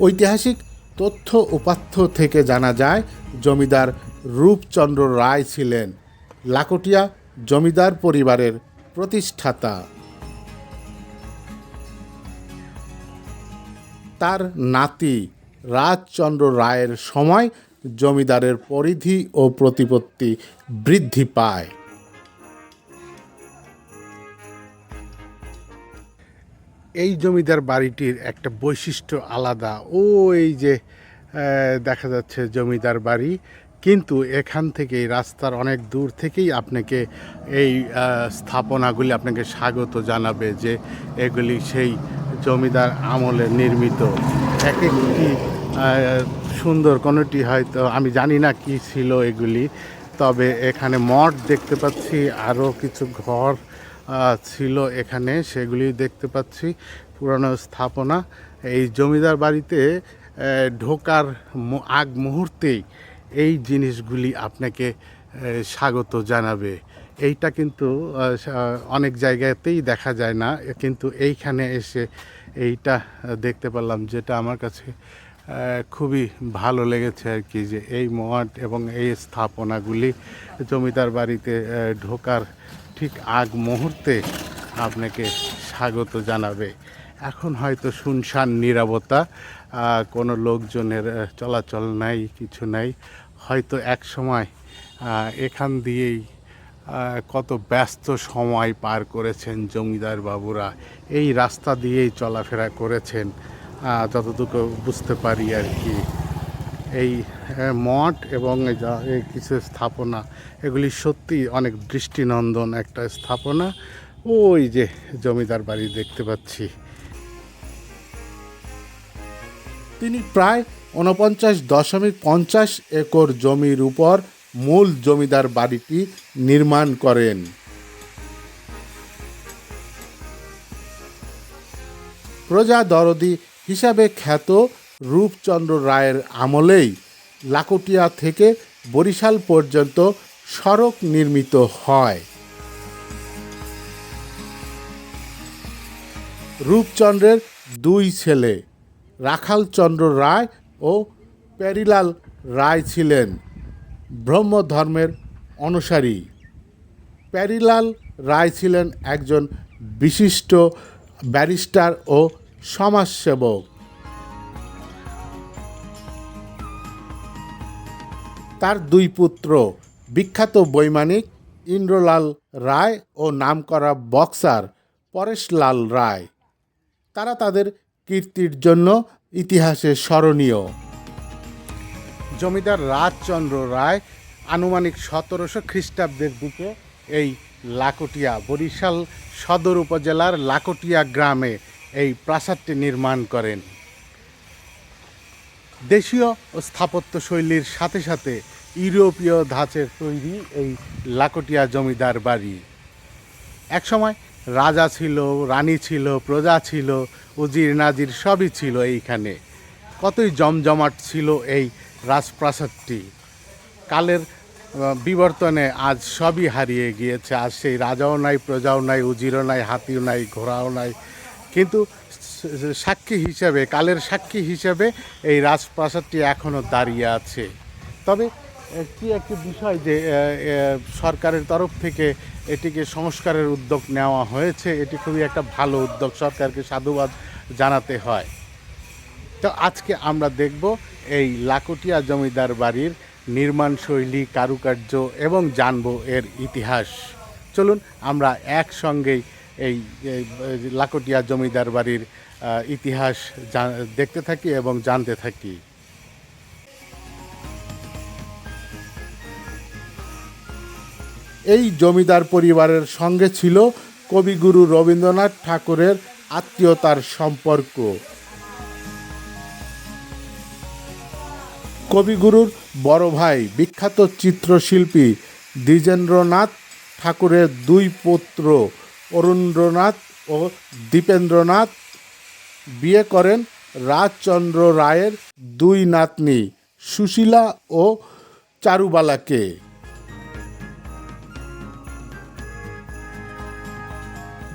ঐতিহাসিক তথ্য উপাত্য থেকে জানা যায়, জমিদার রূপচন্দ্র রায় ছিলেন লাকটিয়া জমিদার পরিবারের প্রতিষ্ঠাতা। তার নাতি রাজচন্দ্র রায়ের সময় জমিদারের পরিধি ও প্রতিপত্তি বৃদ্ধি পায়। এই জমিদার বাড়িটির একটা বৈশিষ্ট্য আলাদা। ও এই যে দেখা যাচ্ছে জমিদার বাড়ি, কিন্তু এখান থেকে রাস্তার অনেক দূর থেকেই আপনাকে এই স্থাপনাগুলি আপনাকে স্বাগত জানাবে যে এগুলি সেই জমিদার আমলে নির্মিত। এক একটি সুন্দর কোনোটি হয়তো, আমি জানি না কি ছিল এগুলি, তবে এখানে মঠ দেখতে পাচ্ছি, আরও কিছু ঘর ছিল এখানে, সেগুলি দেখতে পাচ্ছি। পুরানো স্থাপনা। এই জমিদার বাড়িতে ঢোকার আগ মুহূর্তেই এই জিনিসগুলি আপনাকে স্বাগত জানাবে। এইটা কিন্তু অনেক জায়গাতেই দেখা যায় না। কিন্তু এইখানে এসে এইটা দেখতে পারলাম, যেটা আমার কাছে খুবই ভালো লেগেছে আর কি, যে এই মঠ এবং এই স্থাপনাগুলি জমিদার বাড়িতে ঢোকার ঠিক আগ মুহূর্তে আপনাকে স্বাগত জানাবে। এখন হয়তো শুনশান নিরাপত্তা কোনো লোকজনের চলাচল নাই, কিছু নাই। হয়তো এক সময় এখান দিয়েই কত ব্যস্ত সময় পার করেছেন জমিদার বাবুরা। এই রাস্তা দিয়েই চলাফেরা করেছেন যতটুকু বুঝতে পারি আর কি। এই মঠ এবং যা- এই কিছু স্থাপনা, এগুলি সত্যি অনেক দৃষ্টিনন্দন একটা স্থাপনা। ওই যে জমিদার বাড়ি দেখতে পাচ্ছি। তিনি প্রায় উনপঞ্চাশ দশমিক পঞ্চাশ একর জমির উপর মূল জমিদার বাড়িটি নির্মাণ করেন। প্রজা দরদি হিসাবে খ্যাত রূপচন্দ্র রায়ের আমলেই লাকুটিয়া থেকে বরিশাল পর্যন্ত সড়ক নির্মিত হয়। রূপচন্দ্রের দুই ছেলে, রাখালচন্দ্র রায় ও প্যারিলাল রায় ছিলেন ব্রহ্মধর্মের অনুসারী। প্যারিলাল রায় ছিলেন একজন বিশিষ্ট ব্যারিস্টার ও সমাজসেবক। তার দুই পুত্র, বিখ্যাত বৈমানিক ইন্দ্রলাল রায় ও নামকরা বক্সার পরেশলাল রায়। তারা তাদের কীর্তির জন্য ইতিহাসে স্মরণীয়। জমিদার রাজচন্দ্র রায় আনুমানিক সতেরোশো খ্রিস্টাব্দের দিকে এই লাকটিয়া বরিশাল সদর উপজেলার লাকটিয়া গ্রামে এই প্রাসাদটি নির্মাণ করেন। দেশীয় ও স্থাপত্য শৈলীর সাথে সাথে ইউরোপীয় ধাঁচের তৈরি এই লাকটিয়া জমিদার বাড়ি। একসময় রাজা ছিল, রানী ছিল, প্রজা ছিল, উজির নাজির সবই ছিল এইখানে। কতই জমজমাট ছিল এই রাজপ্রাসাদটি। কালের বিবর্তনে আজ সবই হারিয়ে গিয়েছে। আজ সেই রাজাও নাই, প্রজাও নাই, উজিরও নাই, হাতিও নাই, ঘোড়াও নাই। কিন্তু সাক্ষী হিসাবে, কালের সাক্ষী হিসাবে এই রাজপ্রাসাদটি এখনও দাঁড়িয়ে আছে। তবে কি একটি বিষয় যে সরকারের তরফ থেকে এটিকে সংস্কারের উদ্যোগ নেওয়া হয়েছে, এটি খুবই একটা ভালো উদ্যোগ, সরকারকে সাধুবাদ জানাতে হয়। তো আজকে আমরা দেখব এই লাকুটিয়া জমিদার বাড়ির নির্মাণ শৈলী, কারুকার্য এবং জানব এর ইতিহাস। চলুন, আমরা একসঙ্গেই এই লাকটিয়া জমিদার বাড়ির ইতিহাস দেখতে থাকি এবং জানতে থাকি। এই জমিদার পরিবারের সঙ্গে ছিল কবিগুরু রবীন্দ্রনাথ ঠাকুরের আত্মীয়তার সম্পর্ক। কবিগুরুর বড় ভাই বিখ্যাত চিত্রশিল্পী দ্বিজেন্দ্রনাথ ঠাকুরের দুই পুত্র অরুণেন্দ্রনাথ ও দীপেন্দ্রনাথ বিয়ে করেন রাজচন্দ্র রায়ের দুই নাতনি, সুশীলা ও চারুবালাকে।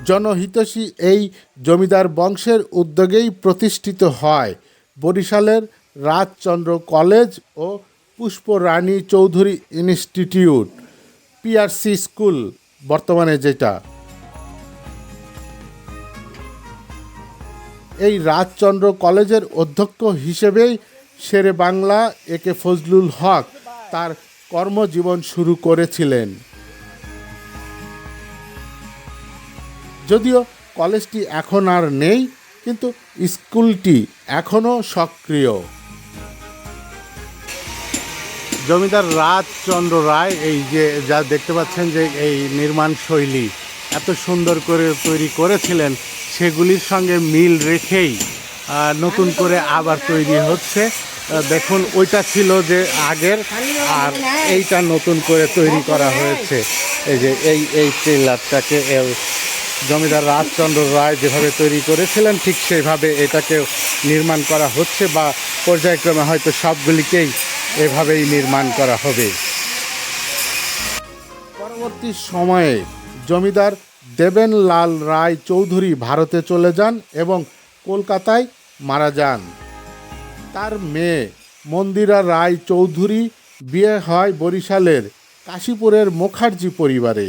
জনহিতৈষী এই জমিদার বংশের উদ্যোগেই প্রতিষ্ঠিত হয় বরিশালের রাজচন্দ্র কলেজ ও Pushparani Chowdhury institute, PRC school, বর্তমানে যেটা। এই রাজচন্দ্র কলেজের অধ্যক্ষ হিসেবেই শেরে বাংলা একে ফজলুল হক তার কর্মজীবন শুরু করেছিলেন। যদিও কলেজটি এখন আর নেই, কিন্তু স্কুলটি এখনও সক্রিয়। জমিদার রাজচন্দ্র রায়, এই যে যা দেখতে পাচ্ছেন যে এই নির্মাণ শৈলী এত সুন্দর করে তৈরি করেছিলেন, সেগুলির সঙ্গে মিল রেখেই নতুন করে আবার তৈরি হচ্ছে। দেখুন, ওইটা ছিল যে আগের, আর এইটা নতুন করে তৈরি করা হয়েছে। এই যে, এই এই ট্রেলারটাকে জমিদার রাজচন্দ্র রায় যেভাবে তৈরি করেছিলেন, ঠিক সেইভাবে এটাকে নির্মাণ করা হচ্ছে বা পর্যায়ক্রমে হয়তো সবগুলিকেই এভাবেই নির্মাণ করা হবে। পরবর্তী সময়ে জমিদার দেবেন লাল রায় চৌধুরী ভারতে চলে যান এবং কলকাতায় মারা যান। তার মেয়ে মন্দিরা রায় চৌধুরী বিয়ে হয় বরিশালের কাশীপুরের মুখার্জি পরিবারে।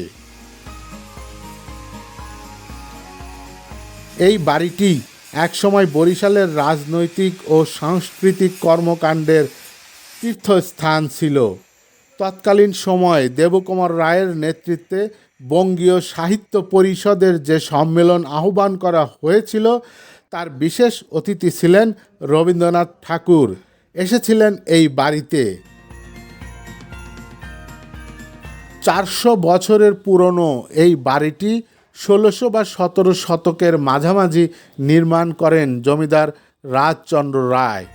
এই বাড়িটি একসময় বরিশালের রাজনৈতিক ও সাংস্কৃতিক কর্মকাণ্ডের তীর্থস্থান ছিল। তৎকালীন সময় দেবকুমার রায়ের নেতৃত্বে বঙ্গীয় সাহিত্য পরিষদের যে সম্মেলন আহ্বান করা হয়েছিল, তার বিশেষ অতিথি ছিলেন রবীন্দ্রনাথ ঠাকুর। এসেছিলেন এই বাড়িতে। চারশো বছরের পুরনো এই বাড়িটি ষোলোশো বা সতেরো শতকের মাঝামাঝি নির্মাণ করেন জমিদার রাজচন্দ্র রায়।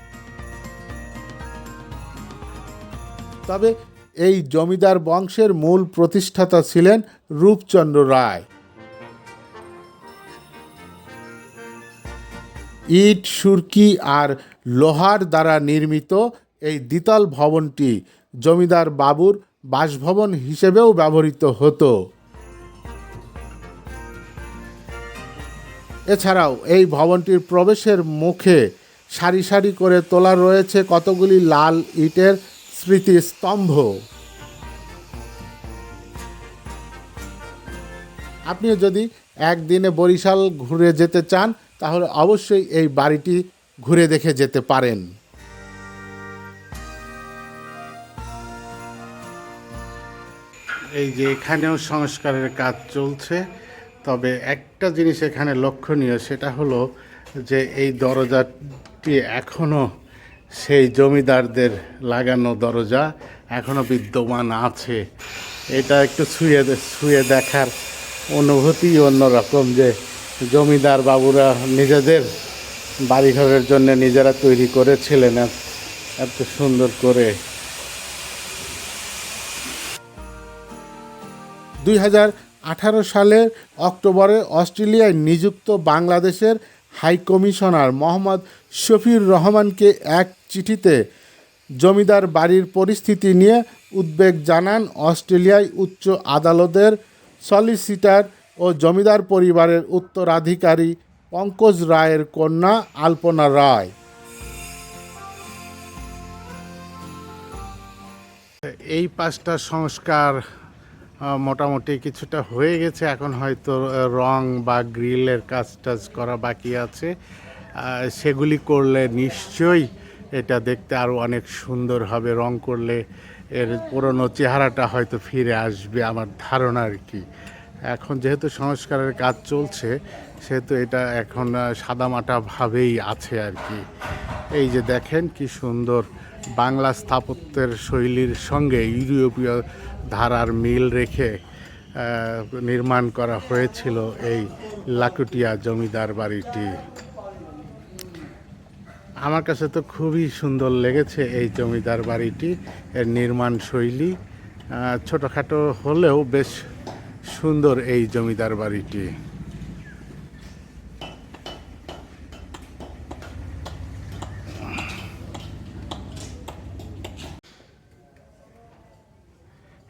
তবে এই জমিদার বংশের মূল প্রতিষ্ঠাতা ছিলেন রূপচন্দ্র রায়। ইট, সুরকি আর লোহার দ্বারা নির্মিত এই দ্বিতল ভবনটি জমিদার বাবুর বাসভবন হিসেবেও ব্যবহৃত হতো। এছাড়াও এই ভবনটির প্রবেশের মুখে সারি সারি করে তোলা রয়েছে কতগুলি লাল ইটের স্মৃতিস্তম্ভ আপনিও যদি একদিনে বরিশাল ঘুরে যেতে চান, তাহলে অবশ্যই এই বাড়িটি ঘুরে দেখে যেতে পারেন। এই যে এখানেও সংস্কারের কাজ চলছে, তবে একটা জিনিস এখানে লক্ষণীয়, সেটা হলো যে এই দরজাটি এখনও সেই জমিদারদের লাগানো দরজা এখনও বিদ্যমান আছে। এটা একটু ছুঁয়ে ছুঁয়ে দেখার অনুভূতি অন্যরকম যে জমিদার বাবুরা নিজেদের বাড়িঘরের জন্য নিজেরা তৈরি করেছিলেন এত- এত সুন্দর করে। দুই হাজার আঠারো সালের অক্টোবরে অস্ট্রেলিয়ায় নিযুক্ত বাংলাদেশের হাই কমিশনার মোহাম্মদ শফির রহমানকে এক চিঠিতে জমিদার বাড়ির পরিস্থিতি নিয়ে উদ্বেগ জানান অস্ট্রেলিয়ায় উচ্চ আদালতের সলিসিটার ও জমিদার পরিবারের উত্তরাধিকারী পঙ্কজ রায়ের কন্যা আলপনা রায়। এই পাঁচটা সংস্কার মোটামুটি কিছুটা হয়ে গেছে। এখন হয়তো রং বা গ্রিলের কাজ টাজ করা বাকি আছে। সেগুলি করলে নিশ্চয়ই এটা দেখতে আরও অনেক সুন্দর হবে। রং করলে এর পুরনো চেহারাটা হয়তো ফিরে আসবে আমার ধারণা আর কি। এখন যেহেতু সংস্কারের কাজ চলছে, সেহেতু এটা এখন সাদামাটাভাবেই আছে আর কি। এই যে দেখেন কি সুন্দর বাংলা স্থাপত্যের শৈলীর সঙ্গে ইউরোপীয় ধারার মিল রেখে নির্মাণ করা হয়েছিল এই লাকুটিয়া জমিদার বাড়িটি। আমার কাছে তো খুবই সুন্দর লেগেছে এই জমিদার বাড়িটি, এর নির্মাণ শৈলী ছোটোখাটো হলেও বেশ সুন্দর এই জমিদার বাড়িটি।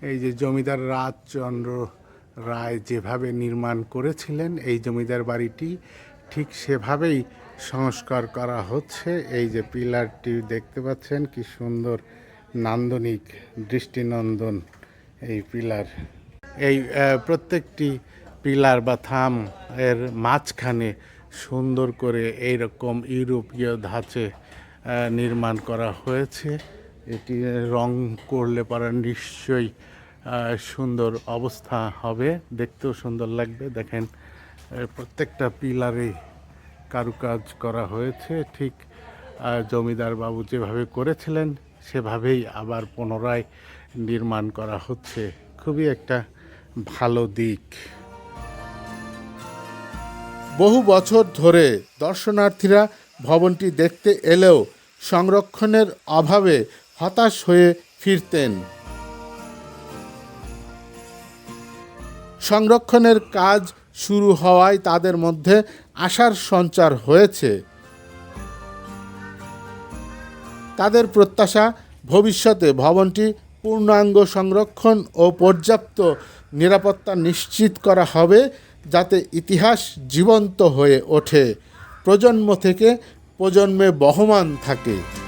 এই যে জমিদার রাজচন্দ্র রায় যেভাবে নির্মাণ করেছিলেন, এই জমিদার বাড়িটি ঠিক সেভাবেই সংস্কার করা হচ্ছে। এই যে পিলারটি দেখতে পাচ্ছেন, কি সুন্দর নান্দনিক দৃষ্টিনন্দন এই পিলার। এই প্রত্যেকটি পিলার বা থাম এর মাঝখানে সুন্দর করে এইরকম ইউরোপীয় ধাঁচে নির্মাণ করা হয়েছে। এটি রং করলে পরে নিশ্চয়ই সুন্দর অবস্থা হবে। দেখতেও সুন্দর লাগবে। দেখেন প্রত্যেকটা পিলারে কারুকাজ করা হয়েছে। ঠিক জমিদার বাবু যেভাবে করেছিলেন, সেভাবেই আবার পুনরায় নির্মাণ করা হচ্ছে। খুবই একটা ভালো দিক। বহু বছর ধরে দর্শনার্থীরা ভবনটি দেখতে এলেও সংরক্ষণের অভাবে হতাশ হয়ে ফিরতেন। সংরক্ষণের কাজ শুরু হওয়ায় তাদের মধ্যে আশার সঞ্চার হয়েছে। তাদের প্রত্যাশা, ভবিষ্যতে ভবনটি পূর্ণাঙ্গ সংরক্ষণ ও পর্যাপ্ত নিরাপত্তা নিশ্চিত করা হবে যাতে ইতিহাস জীবন্ত হয়ে ওঠে। প্রজন্ম থেকে প্রজন্মে বহমান থাকে।